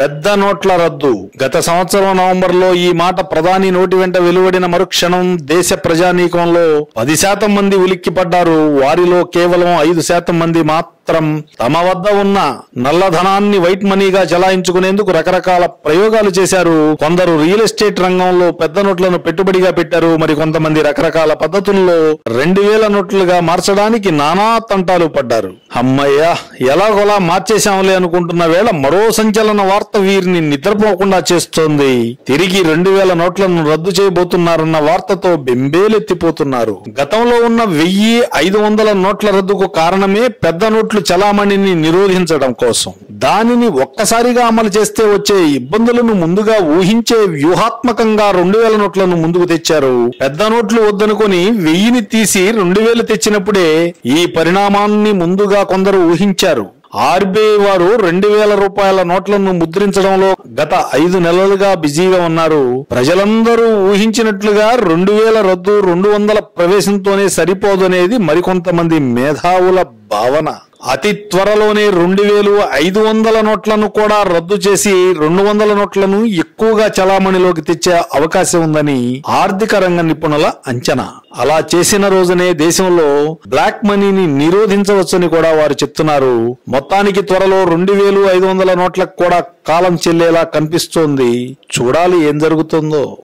పెద్ద నోట్ల రద్దు. గత సంవత్సరం నవంబర్లో ఈ మాట ప్రధాని నోటి వెంట వెలువడిన మరుక్షణం దేశ ప్రజానీకంలో పది శాతం మంది ఉలిక్కిపడ్డారు. వారిలో కేవలం ఐదు శాతం మంది మాత్రం తమ వద్ద ఉన్న నల్లధనాన్ని వైట్ మనీగా చలాయించుకునేందుకు రకరకాల ప్రయోగాలు చేశారు. కొందరు రియల్ ఎస్టేట్ రంగంలో పెద్ద నోట్లను పెట్టుబడిగా పెట్టారు. మరి కొంతమంది రకరకాల పద్ధతుల్లో రెండు వేల నోట్లుగా మార్చడానికి నానా తంటాలు పడ్డారు. అమ్మయ్యా ఎలాగోలా మార్చేశాంలే అనుకుంటున్న వేళ మరో సంచలన వార్త వీరిని నిద్రపోకుండా చేస్తోంది. తిరిగి రెండు వేల నోట్లను రద్దు చేయబోతున్నారన్న వార్తతో బెంబేలెత్తిపోతున్నారు. గతంలో ఉన్న వెయ్యి ఐదు వందల నోట్ల రద్దుకు కారణమే పెద్ద నోట్ నోట్లు చలామణిని నిరోధించడం కోసం. దానిని ఒక్కసారిగా అమలు చేస్తే వచ్చే ఇబ్బందులను ముందుగా ఊహించే వ్యూహాత్మకంగా రెండు వేల నోట్లను ముందుకు తెచ్చారు. పెద్ద నోట్లు వద్దనుకొని వెయ్యిని తీసి రెండు వేలు తెచ్చినప్పుడే ఈ పరిణామాన్ని ముందుగా కొందరు ఊహించారు. ఆర్బీఐ వారు రెండు వేల రూపాయల నోట్లను ముద్రించడంలో గత ఐదు నెలలుగా బిజీగా ఉన్నారు. ప్రజలందరూ ఊహించినట్లుగా రెండు వేల రద్దు రెండు వందల ప్రవేశంతోనే సరిపోదనేది మరికొంతమంది మేధావుల భావన. అతి త్వరలోనే రెండు వేలు ఐదు వందల నోట్లను కూడా రద్దు చేసి రెండు వందల నోట్లను ఎక్కువగా చలామణిలోకి తెచ్చే అవకాశం ఉందని ఆర్థిక రంగ నిపుణుల అంచనా. అలా చేసిన రోజునే దేశంలో బ్లాక్ మనీని నిరోధించవచ్చని కూడా వారు చెప్తున్నారు. మొత్తానికి త్వరలో రెండు వేలు ఐదు వందల నోట్లకు కూడా కాలం చెల్లేలా కనిపిస్తోంది. చూడాలి ఏం జరుగుతుందో.